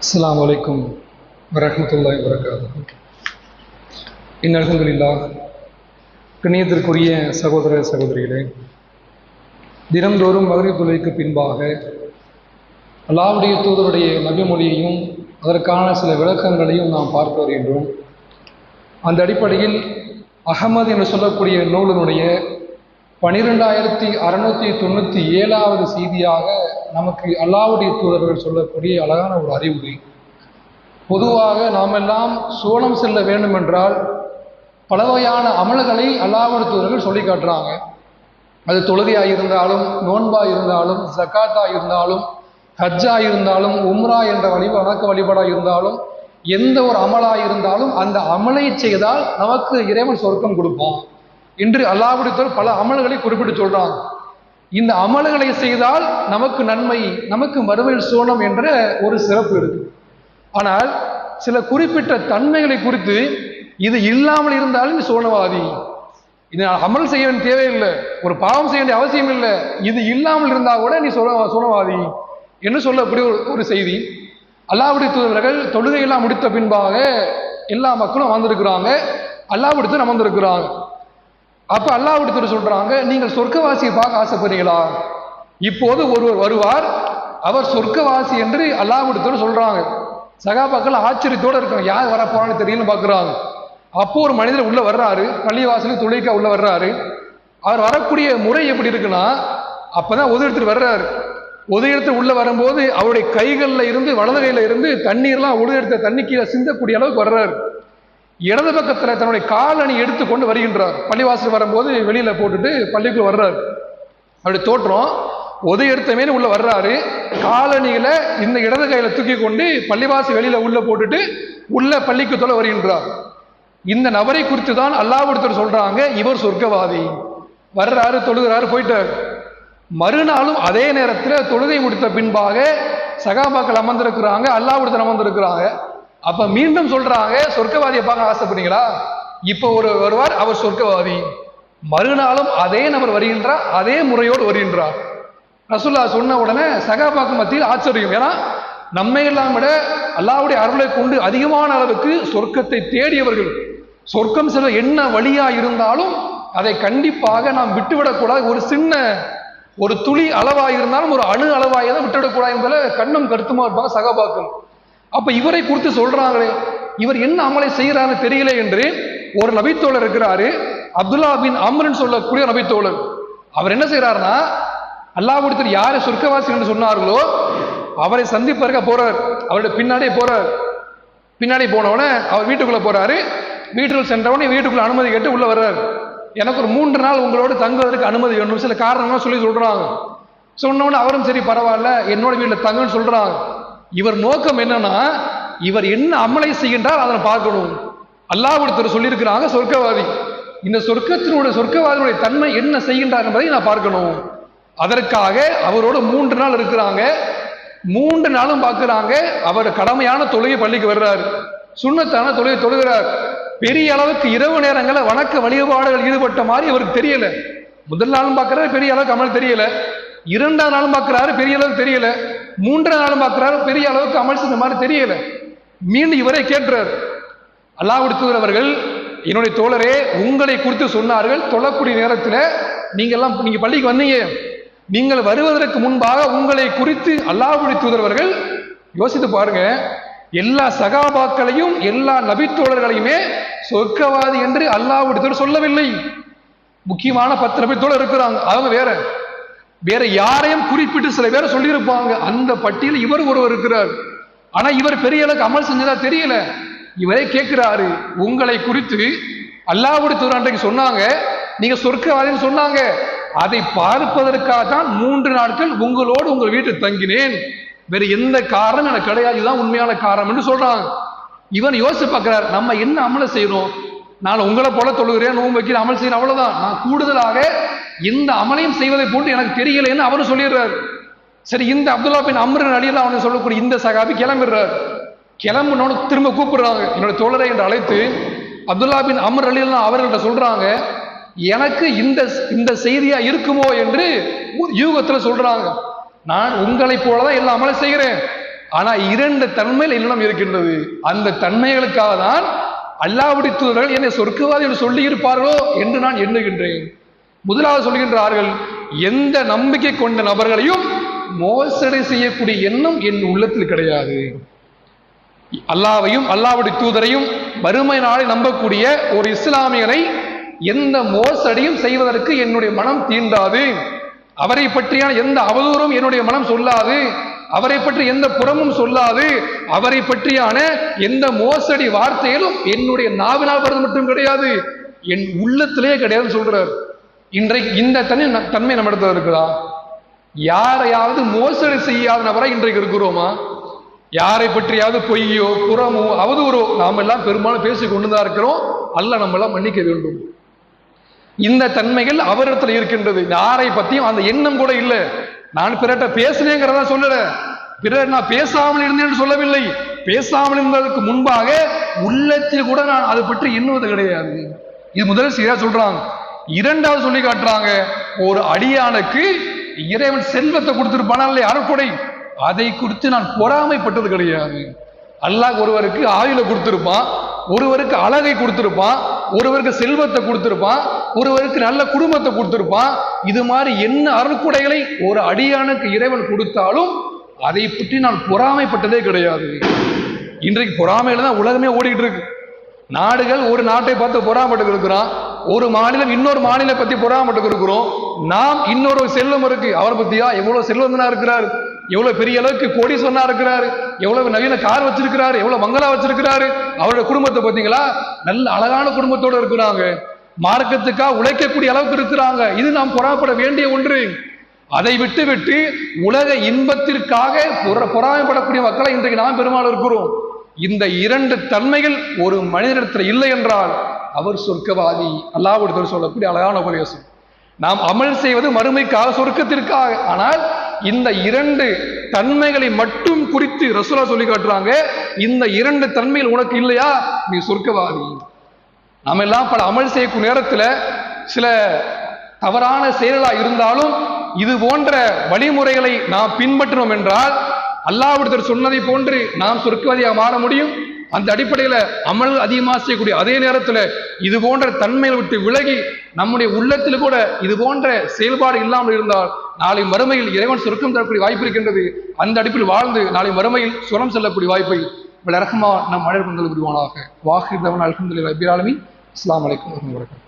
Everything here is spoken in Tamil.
அஸ்ஸலாமு அலைக்கும் வரஹ்மத்துல்லாஹி வரகாத்துஹு இன் அல்ஹம்துலில்லாஹ் கண்ணியத்திற்குரிய சகோதர சகோதரிகளே தினந்தோறும் மகரி தொழிலுக்கு பின்பாக அல்லாவுடைய தூதருடைய நபிமொழியையும் அதற்கான சில விளக்கங்களையும் நாம் பார்த்து வருகின்றோம். அந்த அடிப்படையில் அகமது என்று சொல்லக்கூடிய நூலினுடைய பனிரெண்டாயிரத்தி அறுநூத்தி தொண்ணூற்றி ஏழாவது செய்தியாக நமக்கு அல்லாவுடைய தூதர்கள் சொல்லக்கூடிய அழகான ஒரு அறிவுரை பொதுவாக நாமெல்லாம் சோளம் செல்ல வேண்டும் என்றால் பல வகையான அமல்களை அல்லாவுடைய தூதர்கள் சொல்லி காட்டுறாங்க. அது தொழுகையாக இருந்தாலும் நோன்பாக இருந்தாலும் ஜக்காத்தாக இருந்தாலும் ஹஜ்ஜா இருந்தாலும் உம்ரா என்ற வழி வணக்க வழிபாடாக இருந்தாலும் எந்த ஒரு அமலாக இருந்தாலும் அந்த அமலை செய்தால் நமக்கு இறைவன் சொர்க்கம் கொடுப்போம் என்று அல்லாஹ்வுடைய பல அமல்களை குறிப்பிட்டு சொல்றான். இந்த அமல்களை செய்தால் நமக்கு நன்மை நமக்கு மறுமையில் சோனம் என்ற ஒரு சிறப்பு இருக்கு. ஆனால் சில குறிப்பிட்ட தன்மைகளை குறித்து இது இல்லாமல் இருந்தாலும் நீ சோனவாதி இது அமல் செய்ய வேண்டிய தேவையில்லை ஒரு பாவம் செய்ய வேண்டிய அவசியம் இல்லை இது இல்லாமல் இருந்தால் கூட நீ சோன சோனவாதி என்று சொல்லக்கூடிய ஒரு ஒரு செய்தி. அல்லாவுடைய தூதர்கள் தொழுகையெல்லாம் முடித்த பின்பாக எல்லா மக்களும் அமர்ந்திருக்கிறாங்க அல்லாவுடைய அமர்ந்திருக்கிறாங்க. அப்ப அல்லாஹ்விடத்தில் சொல்றாங்க நீங்கள் சொர்க்கவாசியை பார்க்க ஆசைப்படுறீங்களா? இப்போது ஒருவர் வருவார் அவர் சொர்க்கவாசி என்று அல்லாஹ்விடத்தில் சொல்றாங்க. சகாபாக்கள் ஆச்சரியத்தோடு இருக்காங்க யார் வரப்போறான்னு தெரியலன்னு பாக்குறாங்க. அப்போ ஒரு மனிதர் உள்ள வர்றாரு பள்ளிவாசலுக்கு துளைக்கா உள்ள வர்றாரு. அவர் வரக்கூடிய முறை எப்படி இருக்குன்னா அப்பதான் உதவி எடுத்துட்டு வர்றாரு. உதவி எடுத்து உள்ள வரும்போது அவருடைய கைகளில் இருந்து வலது கையில இருந்து தண்ணீர்லாம் உதவி எடுத்த தண்ணி கீழே சிந்தக்கூடிய அளவுக்கு வர்றாரு. இடது பக்கத்தில் தன்னுடைய காலணி எடுத்துக்கொண்டு வருகின்றார். பள்ளிவாசல் வரும்போது வெளியில் போட்டுட்டு பள்ளிக்குள்ள வர்றாரு. அப்படி தோற்றம். உதவி எடுத்த உள்ளே உள்ள வர்றாரு. காலணியில இந்த இடது கையில தூக்கி கொண்டு பள்ளிவாசி வெளியில உள்ள போட்டுட்டு உள்ள பள்ளிக்கு தொலை வருகின்றார். இந்த நபரை குறித்து தான் அல்லாவுடுத்தர் சொல்றாங்க. இவர் சொர்க்கவாதி. வர்றாரு தொழுகிறாரு போயிட்டார். மறுநாளும் அதே நேரத்தில் தொழுகை முடித்த பின்பாக சகாபாக்கள் அமர்ந்திருக்கிறாங்க. அல்லாவுடுத்தர் அமர்ந்திருக்கிறாங்க. அப்ப மீண்டும் சொல்றாங்க சொர்க்கவாதியை பார்க்க ஆசைப்படுறீங்களா? இப்போ ஒரு வருவார் அவர் சொர்க்கவாதி. மறுநாளும் அதே நபர் வருகின்றார் அதே முறையோடு வருகின்றார். ரசுல்லா சொன்ன உடனே சகாபாக்கு மத்தியில் ஆச்சரியம். ஏன்னா நம்மை எல்லாம் விட அல்லாவுடைய அருளை கொண்டு அதிகமான அளவுக்கு சொர்க்கத்தை தேடியவர்கள் சொர்க்கம் செல்ல என்ன வழியா இருந்தாலும் அதை கண்டிப்பாக நாம் விட்டுவிடக்கூடாது ஒரு சின்ன ஒரு துளி அளவாக இருந்தாலும் ஒரு அணு அளவாக தான் விட்டுவிடக்கூடாது என்பதில் கண்ணும் கருத்துமா இருப்பாங்க சகாபாக்கள். அப்ப இவரை குறித்து சொல்றாங்களே இவர் என்ன அமலை செய்கிறாரு தெரியல என்று ஒரு நபித்தோழர் இருக்கிறாரு அப்துல்லா பின் அம்ருன்னு சொல்லக்கூடிய நபித்தோழர். அவர் என்ன செய்யறாருன்னா அல்லாஹ்விடத்தில் யாரை சொர்க்கவாசி என்று சொன்னார்களோ அவரை சந்திப்பதற்க போறார். அவருடைய பின்னாடியே போறார். பின்னாடி போனவொடனே அவர் வீட்டுக்குள்ள போறாரு. வீட்டுக்குள் சென்றவொடனே வீட்டுக்குள்ள அனுமதி கேட்டு உள்ள வர்றாரு. எனக்கு ஒரு மூன்று நாள் உங்களோட தங்குவதற்கு அனுமதி வேணும். சில காரணம்லாம் சொல்லி சொல்றாங்க. சொன்னவொன்னே அவரும் சரி பரவாயில்ல என்னோட வீட்டில் தங்குன்னு சொல்றாங்க. இவர் நோக்கம் என்னன்னா இவர் என்ன அமலை செய்கின்றார் அதை பார்க்கணும். அல்லாஹ் ஒருத்தர் சொல்லியிருக்கிறாங்க சொர்க்கவாதி. இந்த சொர்க்கத்தினுடைய சொர்க்கவாதியுடைய தன்மை என்ன செய்கின்றார் என்பதை நான் பார்க்கணும். அதற்காக அவரோட மூன்று நாள் இருக்கிறாங்க. மூன்று நாளும் பார்க்கிறாங்க அவர் கடமையான தொழுகை பள்ளிக்கு வர்றாரு. சுண்ணத்தான தொழுகை தொழுகிறார். பெரிய அளவுக்கு இரவு நேரங்களில் வணக்க வழிபாடுகள் ஈடுபட்ட மாதிரி அவருக்கு தெரியல. முதல் நாளும் பார்க்கறாரு பெரிய அளவுக்கு அமல் தெரியல. இரண்டாம் நாளும் பார்க்குறாரு பெரிய அளவுக்கு தெரியல. மூன்றாம் நாளும் பார்க்குறாரு பெரிய அளவுக்கு அமல் செஞ்ச மாதிரி தெரியல. மீண்டும் இவரை கேட்டுறாரு அல்லாஹ் அவர்கள் என்னுடைய தோழரே உங்களை குறித்து சொன்னார்கள் தொழக்கூடிய நேரத்தில் நீங்கள்லாம் நீங்கள் பள்ளிக்கு வந்தீங்க. நீங்கள் வருவதற்கு முன்பாக உங்களை குறித்து அல்லாஹுடைய தூதரவர்கள் யோசித்து பாருங்க எல்லா சகாபாக்களையும் எல்லா நபித்தோழர்களையுமே சொர்க்கவாதி என்று அல்லாஹுடைய சொல்லவில்லை. முக்கியமான பத்து நபித்தோழர் இருக்கிறாங்க அவங்க வேற. வேற யாரையும் குறிப்பிட்டு சில பேரை சொல்லியிருப்பாங்க. அந்த பட்டியல் இவர் ஒருவர் இருக்கிறார். ஆனா இவர் பெரிய அளவுக்கு அமல் செஞ்சதா தெரியல. இவரே கேட்கிறாரு உங்களை குறித்து அல்லாவுடைய தூர் சொன்னாங்க. நீங்க சொர்க்கவாதின்னு சொன்னாங்க. அதை பார்ப்பதற்காக தான் மூன்று நாட்கள் உங்களோடு உங்கள் வீட்டில் தங்கினேன். வேற எந்த காரணம் எனக்கு கிடையாது. இதுதான் உண்மையான காரணம் என்று சொல்றாங்க. இவன் யோசிச்சு பார்க்கிறார் நம்ம என்ன அமலை செய்யணும்? நான் உங்களை போல தொழுகிறேன் நோன்பு வைக்கிறேன் அமல் செய்யணும் அவ்வளவுதான். நான் கூடுதலாக இந்த அமலையும் செய்வதை போட்டு எனக்கு தெரியலைன்னு அவரும் சொல்லிடுறாரு. சரி இந்த அப்துல்லா பின் அம்ரன் அடியில் அவனை சொல்லக்கூடிய இந்த சகாபி கிளம்பிடுறார். கிளம்புனோட திரும்ப கூப்பிடுறாங்க. என்னோட தோழரை என்று அழைத்து அப்துல்லா பின் அமர் அலிலாம் அவர்கள்ட்ட சொல்றாங்க எனக்கு இந்த இந்த செய்தியா இருக்குமோ என்று ஒரு யூகத்துல சொல்றாங்க. நான் உங்களைப் போலதான் எல்லா அமலை செய்கிறேன். ஆனா இரண்டு தன்மையில் இல்லம் இருக்கின்றது. அந்த தன்மைகளுக்காக தான் அல்லாவுடைய தூதர்கள் என்னை சொர்க்கவாதி என்று சொல்லி இருப்பார்களோ என்று நான் எண்ணுகின்றேன். முதலாவது சொல்கின்றார்கள் எந்த நம்பிக்கை கொண்ட நபர்களையும் மோசடி செய்யக்கூடிய எண்ணம் என் உள்ளத்தில் கிடையாது. அல்லாவையும் அல்லாவுடைய தூதரையும் வறுமை நாளை நம்பக்கூடிய ஒரு இஸ்லாமியரை எந்த மோசடியும் செய்வதற்கு என்னுடைய மனம் தீண்டாது. அவரை பற்றியான எந்த அவதூறும் என்னுடைய மனம் சொல்லாது. அவரை பற்றி எந்த புறமும் சொல்லாது. அவரை பற்றியான எந்த மோசடி வார்த்தையிலும் என்னுடைய நாவினால் வருது மட்டும் கிடையாது. என் உள்ளத்திலே கிடையாதுன்னு சொல்றார். இன்றைக்கு இந்த தன்மை தன்மை நம்ம இடத்துல இருக்குதா? யாரையாவது மோசடி செய்யாத நபரா இன்றைக்கு இருக்கிறோமா? யாரை பற்றியாவது பொய்யோ புறமோ அவதூறோ நாம் எல்லாம் பெரும்பாலும் பேசி கொண்டு தான் இருக்கிறோம். அல்ல நம்மளாம் மன்னிக்க வேண்டும். இந்த தன்மைகள் அவரிடத்துல இருக்கின்றது. யாரை பத்தியும் அந்த எண்ணம் கூட இல்லை. நான் பிறட்ட பேசுனேங்கிறத சொல்லல. பிறர் நான் பேசாமல் இருந்தேன் சொல்லவில்லை. பேசாமல் இருந்ததற்கு முன்பாக உள்ளத்தில் கூட நான் அதை பற்றி எண்ணுவது கிடையாது. இது முதல் சரியா சொல்றாங்க. இரண்டாவது சொல்லி காட்டுறாங்க ஒரு அடியானுக்கு இறைவன் செல்வத்தை கொடுத்திருப்பானா இல்லையா? அருட்கொடை அதை குறித்து நான் பொறாமைப்பட்டது கிடையாது. அல்லாஹ் ஒருவருக்கு ஆயுள கொடுத்திருப்பான் ஒருவருக்கு அழகை கொடுத்திருப்பான் ஒருவருக்கு செல்வத்தை கொடுத்திருப்பான் ஒருவருக்கு நல்ல குடும்பத்தை கொடுத்திருப்பான். இது மாதிரி என்ன அருள்குடைகளை ஒரு அடியானுக்கு இறைவன் கொடுத்தாலும் அதை பற்றி நான் பொறாமைப்பட்டதே கிடையாது. இன்றைக்கு பொறாமையில தான் உலகமே ஓடிக்கிட்டு இருக்கு. நாடுகள் ஒரு நாட்டை பார்த்து பொறாமப்பட்டு இருக்கிறான். ஒரு மாநிலம் இன்னொரு மாநிலம் பத்தி பொறாமட்டு இருக்கிறோம். நாம் இன்னொரு செல்வம் இருக்கு. அவரை பத்தியா? எவ்வளவு செல்வந்தனா இருக்கிறார். எவ்வளவு பெரிய அளவுக்கு கோடி சொன்னா இருக்கிறாரு. எவ்வளவு நவீன கார் வச்சிருக்கிறாரு. எவ்வளவு மங்களா வச்சிருக்கிறாரு. அவருடைய குடும்பத்தை பார்த்தீங்களா நல்ல அழகான குடும்பத்தோடு இருக்கிறாங்க. மார்க்கத்துக்காக உழைக்கக்கூடிய அளவுக்கு இருக்கிறாங்க. இது நாம் பொறாப்பட வேண்டிய ஒன்று. அதை விட்டு விட்டு உலக இன்பத்திற்காக பொற- பொறாமைப்படக்கூடிய மக்களை இன்றைக்கு நாம் பெருமாள் இருக்கிறோம். இந்த இரண்டு தன்மைகள் ஒரு மனிதனிடத்தில் இல்லை என்றால் அவர் சொர்க்கவாதி. அல்லாஹ்விடத்தில் சொல்லக்கூடிய அழகான உபதேசம். நாம் அமல் செய்வது மறுமைக்காக சொர்க்கத்திற்காக. ஆனால் இந்த இரண்டு தன்மைகளை மட்டும் குறித்து ரசூலா சொல்லி காட்டுறாங்க. இந்த இரண்டு தன்மைகள் உனக்கு இல்லையா? நீ சொர்க்கவாதி. நம்ம எல்லாம் பல அமல் செய்யக்கூடிய நேரத்தில் சில தவறான செயலா இருந்தாலும் இது போன்ற வழிமுறைகளை நாம் பின்பற்றினோம் என்றால் அல்லாவிடத்தர் சொன்னதை போன்று நாம் சொர்க்கவாதியாக மாற முடியும். அந்த அடிப்படையில் அமல் அதிகமாக செய்யக்கூடிய அதே நேரத்தில் இது போன்ற தன்மையை விட்டு விலகி நம்முடைய உள்ளத்தில் கூட இது போன்ற செயல்பாடு இல்லாமல் இருந்தால் நாளை மறுமையில் இறைவன் சொர்க்கம் தரக்கூடிய வாய்ப்பு இருக்கின்றது. அந்த அடிப்பில் வாழ்ந்து நாளை மறுமையில் சுரம் செல்லக்கூடிய வாய்ப்பை ரஹ்மா நம் மழை கொண்டு புரிவானாக வாஹிதவன் அல்ஹம்துலில்லாஹி ரபில் ஆலமீன். அஸ்ஸலாமு அலைக்கும் வரஹ்மத்துல்லாஹி